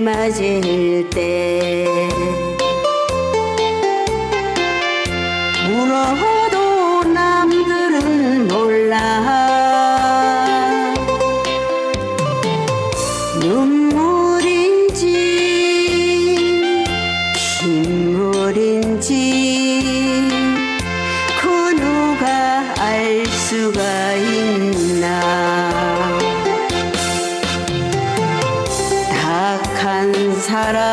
맞을 때. 울어도 남들은 몰라. 눈 Tara.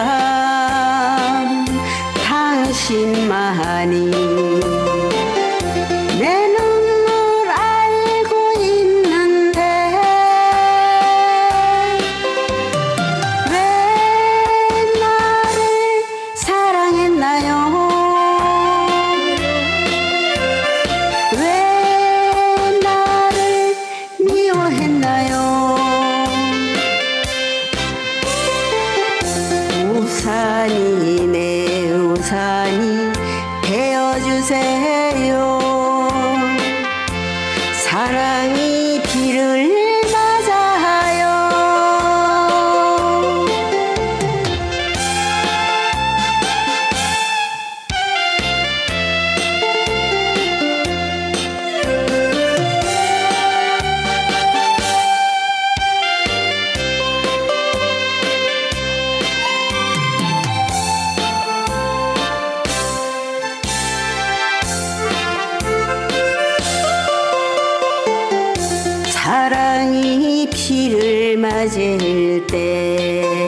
맞을 때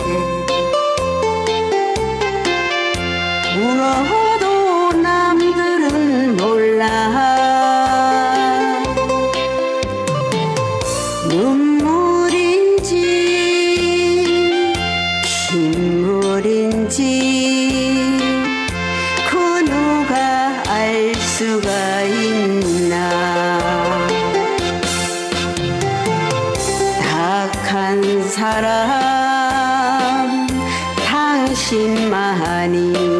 울어도 남들은 몰라. 눈물인지 흰물인지 사람. 당신만이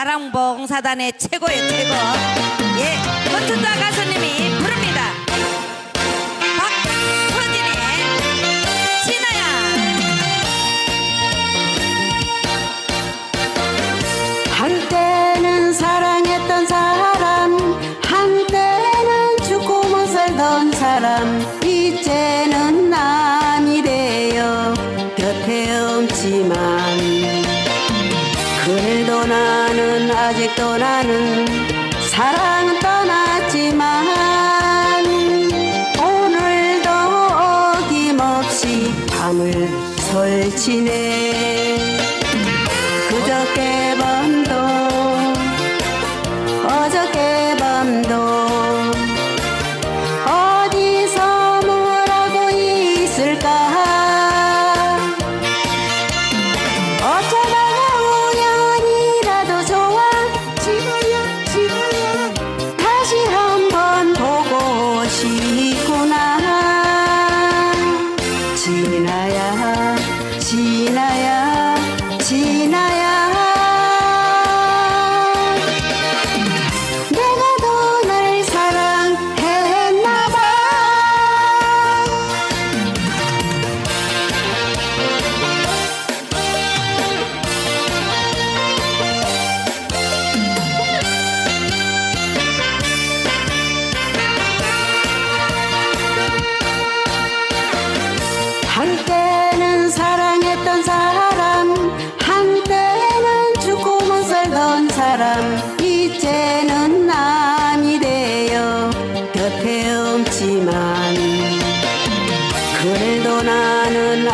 사랑봉사단의 최고의 최고. 예 권투자 가수님이 부릅니다. 박서진의 진아야. 한때는 사랑했던 사람 한때는 죽고 못 살던 사람 이제 나는 아직도 나는 사랑은 떠났지만 오늘도 어김없이 밤을 설치네. 그저께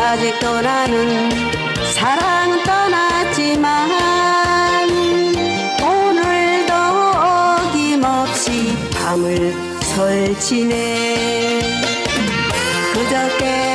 아직도 나는 사랑은 떠났지만 오늘도 어김없이 밤을 설치네 그저께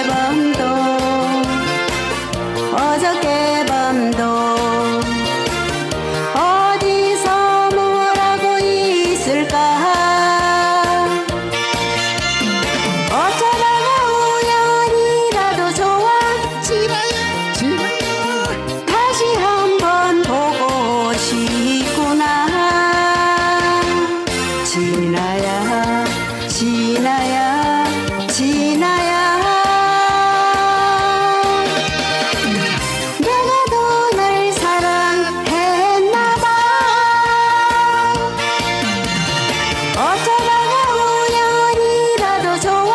어쩌다가 우연이라도 좋아.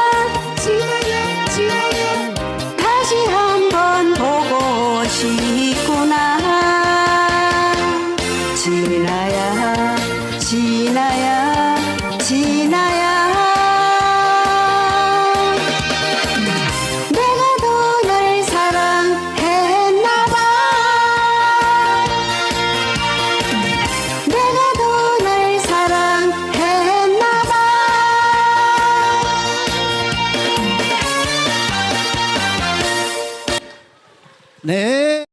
다시 한번 보고 싶구나. 지나야 지나야 지나야